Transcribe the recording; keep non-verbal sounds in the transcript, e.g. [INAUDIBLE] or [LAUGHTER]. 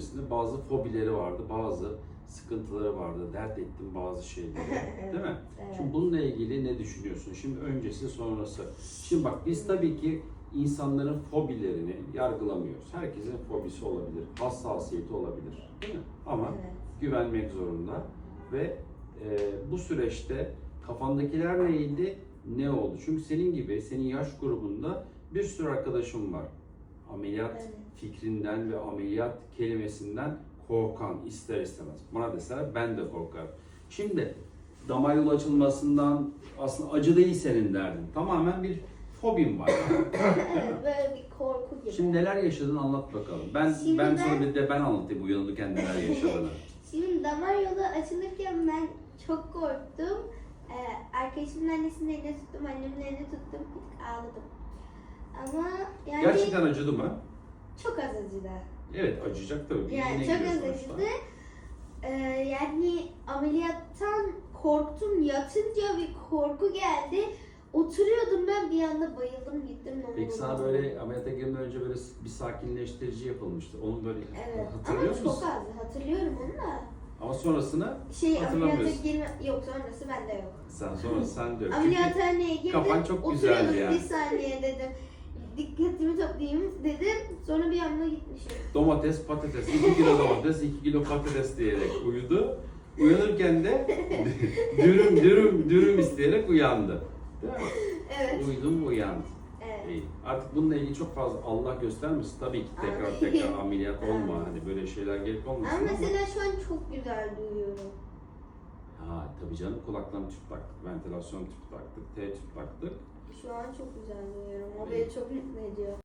öncesinde bazı fobileri vardı, bazı sıkıntıları vardı, dert ettim bazı şeyleri. [LAUGHS] Değil mi? Evet. Şimdi bununla ilgili ne düşünüyorsun? Şimdi öncesi sonrası. Şimdi bak biz tabii ki insanların fobilerini yargılamıyoruz. Herkesin fobisi olabilir, hassasiyeti olabilir. Değil mi? Ama Evet. güvenmek zorunda ve e, bu süreçte kafandakiler neydi, ne oldu? Çünkü senin gibi, senin yaş grubunda bir sürü arkadaşım var. Ameliyat Evet. fikrinden ve ameliyat kelimesinden korkan ister istemez. Bana deseler ben de korkarım. Şimdi damar yolu açılmasından aslında acı değil senin derdin. Tamamen bir fobin var. [COUGHS] evet, böyle bir korku gibi. Şimdi neler yaşadın anlat bakalım. Ben Şimdi ben ben- sana bir de ben anlatayım uyanırken neler yaşadığını. [LAUGHS] Şimdi damar yolu açılırken ben çok korktum. Ee, arkadaşımın annesinin elini tuttum, annemin elini tuttum, bir tık ağladım. Ama yani Gerçekten acıdı mı? çok az acıdı. Evet acıyacak tabii. Yani çok giriyor az sonuçta. acıdı. Ee, yani ameliyattan korktum, yatınca bir korku geldi. Oturuyordum ben bir anda bayıldım gittim. Peki sana böyle ameliyata girmeden önce böyle bir sakinleştirici yapılmıştı. Onu böyle Evet hatırlıyor ama çok musun? az hatırlıyorum onu da. Ama sonrasını Şey ameliyata Hatırlamıyorsun. girme yok sonrası bende yok. sen sonra sen de yok. Çünkü Ameliyathaneye girdim. kafan çok güzeldi oturuyordum, yani. Bir saniye dedim. Dikkatimi toplayayım dedim. Sonra bir anda gitmişim. domates, patates, 2 kilo domates, 2 kilo patates diyerek uyudu. Uyanırken de [LAUGHS] dürüm dürüm dürüm isteyerek uyandı. Değil mi? Evet. Uyudum uyandı. Evet. İyi. Artık bununla ilgili çok fazla Allah göstermesin. Tabii ki tekrar Amin. tekrar ameliyat [LAUGHS] olma. Amin. Hani böyle şeyler gelip olmasın Ama mesela şu an çok güzel duyuyorum. Ha tabii canım kulaklarına tüp taktık, ventilasyon tüpü taktık, T tüp taktık. Şu an çok güzel duyuyorum. O beni çok mutlu ediyor.